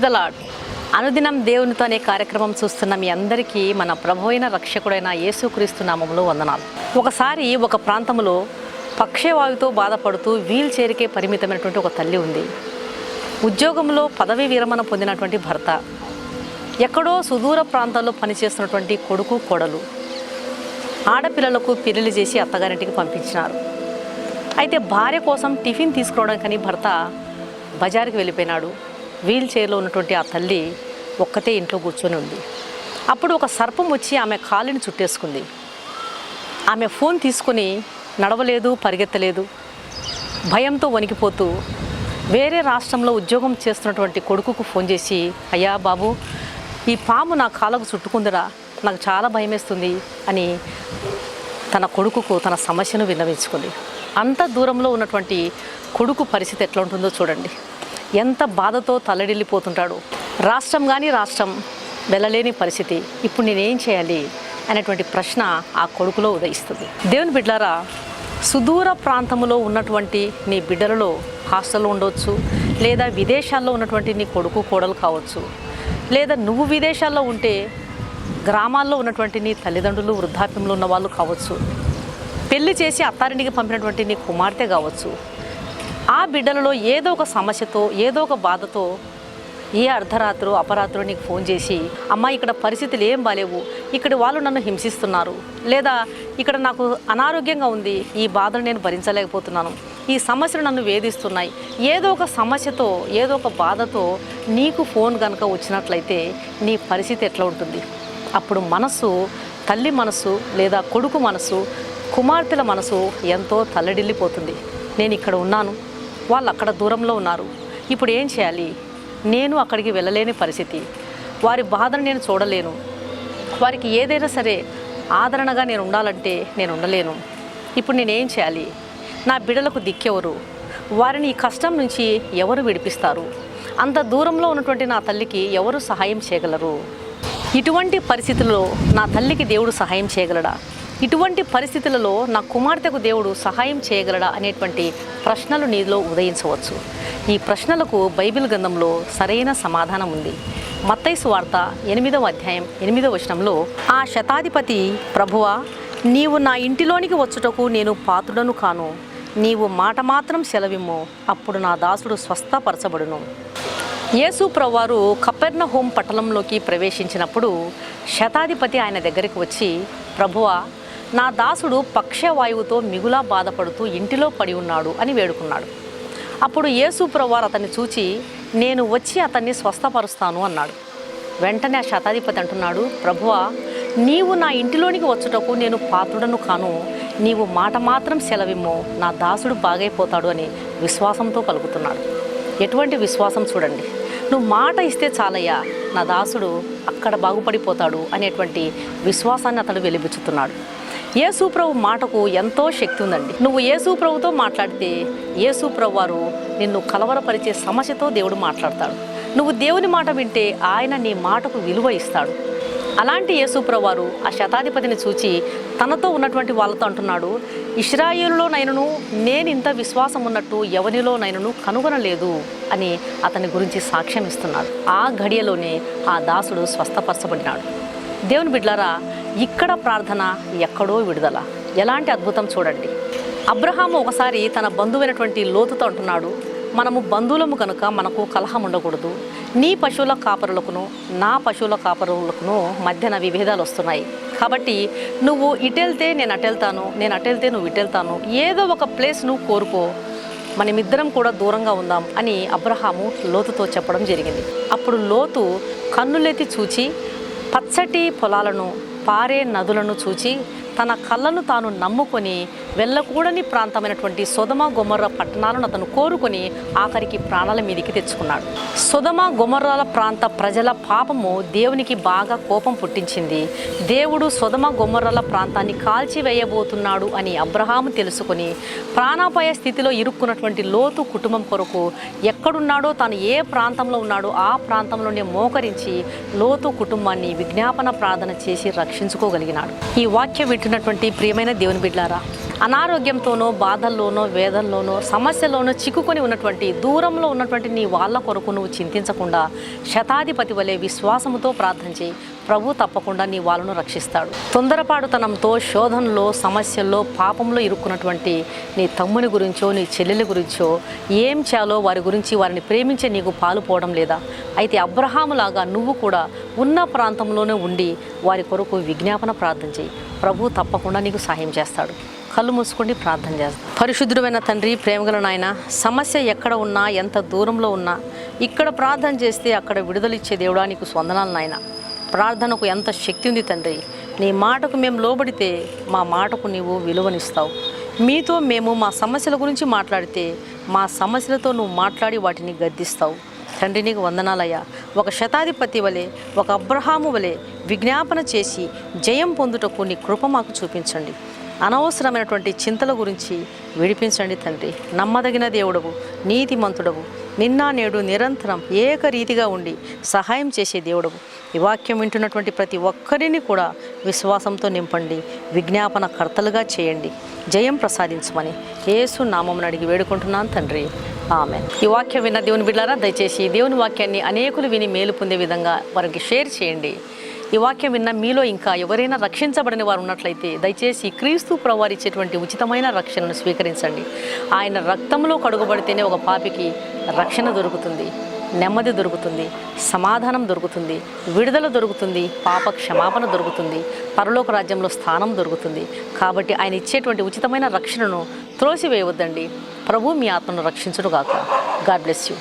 Praise the lord అనుదినం దేవునితో అనే కార్యక్రమం చూస్తున్న మీ అందరికీ మన ప్రభు అయిన రక్షకుడైన యేసుక్రీస్తు నామంలో వందనాలు. ఒకసారి ఒక ప్రాంతంలో పక్షవాయుతో బాధపడుతూ వీల్ చైర్కే పరిమితమైనటువంటి ఒక తల్లి ఉంది. ఉద్యోగంలో పదవి విరమణ పొందినటువంటి భర్త. ఎక్కడో సుదూర ప్రాంతాల్లో పనిచేస్తున్నటువంటి కొడుకు కొడలు. ఆడపిల్లలకు పెళ్ళి చేసి అత్తగారింటికి పంపించినారు. అయితే భార్య కోసం టిఫిన్ తీసుకురావడానికని భర్త బజార్కి వెళ్ళిపోయినాడు. వీల్ చైర్లో ఉన్నటువంటి ఆ తల్లి ఒక్కతే ఇంట్లో కూర్చొని ఉంది. అప్పుడు ఒక సర్పం వచ్చి ఆమె కాలిని చుట్టేసుకుంది. ఆమె ఫోన్ తీసుకుని నడవలేదు పరిగెత్తలేదు. భయంతో వణికిపోతూ వేరే రాష్ట్రంలో ఉద్యోగం చేస్తున్నటువంటి కొడుకుకు ఫోన్ చేసి అయ్యా బాబు ఈ పాము నా కాళ్ళకు చుట్టుకుందిరా నాకు చాలా భయమేస్తుంది అని తన కొడుకుకు తన సమస్యను విన్నవించుకుంది. అంత దూరంలో ఉన్నటువంటి కొడుకు పరిస్థితి ఎట్లా ఉంటుందో చూడండి. ఎంత బాధతో తల్లడిల్లిపోతుంటాడు. రాష్ట్రం కానీ రాష్ట్రం వెళ్ళలేని పరిస్థితి. ఇప్పుడు నేనేం చేయాలి అనేటువంటి ప్రశ్న ఆ కొడుకులో ఉదయిస్తుంది. దేవుని బిడ్డారా సుదూర ప్రాంతంలో ఉన్నటువంటి నీ బిడ్డలలో హాస్టల్లో ఉండవచ్చు లేదా విదేశాల్లో ఉన్నటువంటి నీ కొడుకు కోడలు కావచ్చు లేదా నువ్వు విదేశాల్లో ఉంటే గ్రామాల్లో ఉన్నటువంటి నీ తల్లిదండ్రులు వృద్ధాప్యంలో ఉన్న వాళ్ళు కావచ్చు పెళ్ళి చేసి అత్తారింటికి పంపినటువంటి నీ కుమార్తె కావచ్చు ఆ బిడ్డలలో ఏదో ఒక సమస్యతో ఏదో ఒక బాధతో ఏ అర్ధరాత్రు అపరాత్రు నీకు ఫోన్ చేసి అమ్మ ఇక్కడ పరిస్థితులు ఏం బాలేవు. ఇక్కడ వాళ్ళు నన్ను హింసిస్తున్నారు. లేదా ఇక్కడ నాకు అనారోగ్యంగా ఉంది. ఈ బాధను నేను భరించలేకపోతున్నాను. ఈ సమస్యలు నన్ను వేధిస్తున్నాయి. ఏదో ఒక సమస్యతో ఏదో ఒక బాధతో నీకు ఫోన్ కనుక వచ్చినట్లయితే నీ పరిస్థితి ఎట్లా ఉంటుంది? అప్పుడు మనసు తల్లి మనసు లేదా కొడుకు మనసు కుమార్తెల మనసు ఎంతో తల్లడిల్లిపోతుంది. నేను ఇక్కడ ఉన్నాను. వాళ్ళు అక్కడ దూరంలో ఉన్నారు. ఇప్పుడు ఏం చేయాలి? నేను అక్కడికి వెళ్ళలేని పరిస్థితి. వారి బాధను నేను చూడలేను. వారికి ఏదైనా సరే ఆదరణగా నేను ఉండాలంటే నేను ఉండలేను. ఇప్పుడు నేనేం చేయాలి? నా బిడ్డలకు దిక్కెవరు? వారిని ఈ కష్టం నుంచి ఎవరు విడిపిస్తారు? అంత దూరంలో ఉన్నటువంటి నా తల్లికి ఎవరు సహాయం చేయగలరు? ఇటువంటి పరిస్థితుల్లో నా తల్లికి దేవుడు సహాయం చేయగలడా? ఇటువంటి పరిస్థితులలో నా కుమార్తెకు దేవుడు సహాయం చేయగలడా అనేటువంటి ప్రశ్నలు నీలో ఉదయించవచ్చు. ఈ ప్రశ్నలకు బైబిల్ గ్రంథంలో సరైన సమాధానం ఉంది. మత్తైసు వార్త ఎనిమిదవ అధ్యాయం ఎనిమిదవ వచనంలో ఆ శతాధిపతి ప్రభువా నీవు నా ఇంటిలోనికి వచ్చుటకు నేను పాత్రుడను కాను. నీవు మాట మాత్రం సెలవిమ్ము. అప్పుడు నా దాసుడు స్వస్థపరచబడును. యేసు ప్రవారు కపెర్ణ హోం పట్టణంలోకి ప్రవేశించినప్పుడు శతాధిపతి ఆయన దగ్గరికి వచ్చి ప్రభువా నా దాసుడు పక్షవాయువుతో మిగులా బాధపడుతూ ఇంటిలో పడి ఉన్నాడు అని వేడుకున్నాడు. అప్పుడు యేసుప్రవారు అతన్ని చూచి నేను వచ్చి అతన్ని స్వస్థపరుస్తాను అన్నాడు. వెంటనే ఆ శతాధిపతి అంటున్నాడు ప్రభువా నీవు నా ఇంటిలోనికి వచ్చుటకు నేను పాత్రుడను కాను. నీవు మాట మాత్రం సెలవిమ్మో నా దాసుడు బాగైపోతాడు అని విశ్వాసంతో కలుగుతున్నాడు. ఎటువంటి విశ్వాసం చూడండి. నువ్వు మాట ఇస్తే చాలయ్యా నా దాసుడు అక్కడ బాగుపడిపోతాడు అనేటువంటి విశ్వాసాన్ని అతడు వెలిబుచ్చుతున్నాడు. యేసుప్రభు మాటకు ఎంతో శక్తి ఉందండి. నువ్వు యేసుప్రభుతో మాట్లాడితే యేసుప్రభు వారు నిన్ను కలవరపరిచే సమస్యతో దేవుడు మాట్లాడతాడు. నువ్వు దేవుని మాట వింటే ఆయన నీ మాటకు విలువ ఇస్తాడు. అలాంటి యేసుప్రభు వారు ఆ శతాధిపతిని చూచి తనతో ఉన్నటువంటి వాళ్ళతో అంటున్నాడు ఇస్రాయేలులోనైనను నేను ఇంత విశ్వాసం ఉన్నట్టు ఎవరిలోనైనను కనుగొనలేదు అని అతని గురించి సాక్ష్యం ఇస్తున్నాడు. ఆ ఘడియలోనే ఆ దాసుడు స్వస్థపరచబడినాడు. దేవుని బిడ్లారా ఇక్కడ ప్రార్థన ఎక్కడో విడుదల. ఎలాంటి అద్భుతం చూడండి. అబ్రహాము ఒకసారి తన బంధువైనటువంటి లోతుతో అంటున్నాడు మనము బంధువులము కనుక మనకు కలహం ఉండకూడదు. నీ పశువుల కాపరులకును నా పశువుల కాపరులకును మధ్యన విభేదాలు వస్తున్నాయి. కాబట్టి నువ్వు ఇటెళ్తే నేను అటెళ్తాను నేను అటెళ్తే నువ్వు ఇటెళ్తాను. ఏదో ఒక ప్లేస్ నువ్వు కోరుకో. మనమిద్దరం కూడా దూరంగా ఉందాం అని అబ్రహాము లోతుతో చెప్పడం జరిగింది. అప్పుడు లోతు కన్నులెత్తి చూచి పచ్చటి పొలాలను పారే నదులను చూచి తన కళ్ళను తాను నమ్ముకొని వెళ్ళకూడని ప్రాంతమైనటువంటి సొదమ గొమర్ర పట్టణాలను అతను కోరుకొని ఆఖరికి ప్రాణాల మీదికి తెచ్చుకున్నాడు. సొదమ గొమర్రాల ప్రాంత ప్రజల పాపము దేవునికి బాగా కోపం పుట్టించింది. దేవుడు సొదమ గొమర్రాల ప్రాంతాన్ని కాల్చివేయబోతున్నాడు అని అబ్రహాము తెలుసుకొని ప్రాణాపాయ స్థితిలో ఇరుక్కున్నటువంటి లోతు కుటుంబం కొరకు ఎక్కడున్నాడో తాను ఏ ప్రాంతంలో ఉన్నాడో ఆ ప్రాంతంలోనే మోకరించి లోతు కుటుంబాన్ని విజ్ఞాపన ప్రార్థన చేసి రక్షించుకోగలిగినాడు. ఈ వాక్యం వింటున్నటువంటి ప్రియమైన దేవుని బిడ్లారా అనారోగ్యంతోనో బాధల్లోనో వేదల్లోనో సమస్యలోనో చిక్కుకొని ఉన్నటువంటి దూరంలో ఉన్నటువంటి నీ వాళ్ళ కొరకు నువ్వు చింతించకుండా శతాధిపతి వలె విశ్వాసముతో ప్రార్థన చేయి. ప్రభు తప్పకుండా నీ వాళ్ళను రక్షిస్తాడు. తొందరపాటుతనంతో శోధనలో సమస్యల్లో పాపంలో ఇరుక్కున్నటువంటి నీ తమ్ముని గురించో నీ చెల్లెల గురించో ఏం చేయాలో వారి గురించి వారిని ప్రేమించే నీకు పాలు పోవడం లేదా? అయితే అబ్రహాములాగా నువ్వు కూడా ఉన్న ప్రాంతంలోనే ఉండి వారి కొరకు విజ్ఞాపన ప్రార్థన చేయి. ప్రభు తప్పకుండా నీకు సహాయం చేస్తాడు. కళ్ళు మూసుకుండి ప్రార్థన చేస్తాం. పరిశుద్ధుడమైన తండ్రి ప్రేమగల నాయన సమస్య ఎక్కడ ఉన్నా ఎంత దూరంలో ఉన్నా ఇక్కడ ప్రార్థన చేస్తే అక్కడ విడుదలిచ్చే దేవుడా నీకు స్వందనాలు నాయన. ప్రార్థనకు ఎంత శక్తి ఉంది తండ్రి. నీ మాటకు మేము లోబడితే మా మాటకు నీవు విలువనిస్తావు. మీతో మేము మా సమస్యల గురించి మాట్లాడితే మా సమస్యలతో నువ్వు మాట్లాడి వాటిని గద్దిస్తావు. తండ్రి నీకు వందనాలయ్యా. ఒక శతాధిపతి వలె ఒక అబ్రహాము వలె విజ్ఞాపన చేసి జయం పొందుటకు నీ కృప మాకు చూపించండి. అనవసరమైనటువంటి చింతల గురించి విడిపించండి తండ్రి. నమ్మదగిన దేవుడవు నీతిమంతుడవు. నిన్న నేడు నిరంతరం ఏకరీతిగా ఉండి సహాయం చేసే దేవుడు. ఈ వాక్యం వింటున్నటువంటి ప్రతి ఒక్కరిని కూడా విశ్వాసంతో నింపండి విజ్ఞాపన కర్తలుగా చేయండి. జయం ప్రసాదించమని యేసు నామమును అడిగి వేడుకుంటున్నాను తండ్రి. ఆమె ఈ వాక్యం విన్న దేవుని బిడ్డారా దయచేసి దేవుని వాక్యాన్ని అనేకులు విని మేలు పొందే విధంగా వారికి షేర్ చేయండి. ఈ వాక్యం విన్న మీలో ఇంకా ఎవరైనా రక్షించబడిన వారు ఉన్నట్లయితే దయచేసి క్రీస్తు ప్రవారు ఇచ్చేటువంటి ఉచితమైన రక్షణను స్వీకరించండి. ఆయన రక్తంలో కడుగుబడితేనే ఒక పాపికి రక్షణ దొరుకుతుంది నెమ్మది దొరుకుతుంది సమాధానం దొరుకుతుంది విడుదల దొరుకుతుంది పాప క్షమాపణ దొరుకుతుంది పరలోక రాజ్యంలో స్థానం దొరుకుతుంది. కాబట్టి ఆయన ఇచ్చేటువంటి ఉచితమైన రక్షణను త్రోసివేయవద్దండి. ప్రభు మీ ఆత్మను రక్షించుడుగాక గాడ్ బ్లెస్ యూ.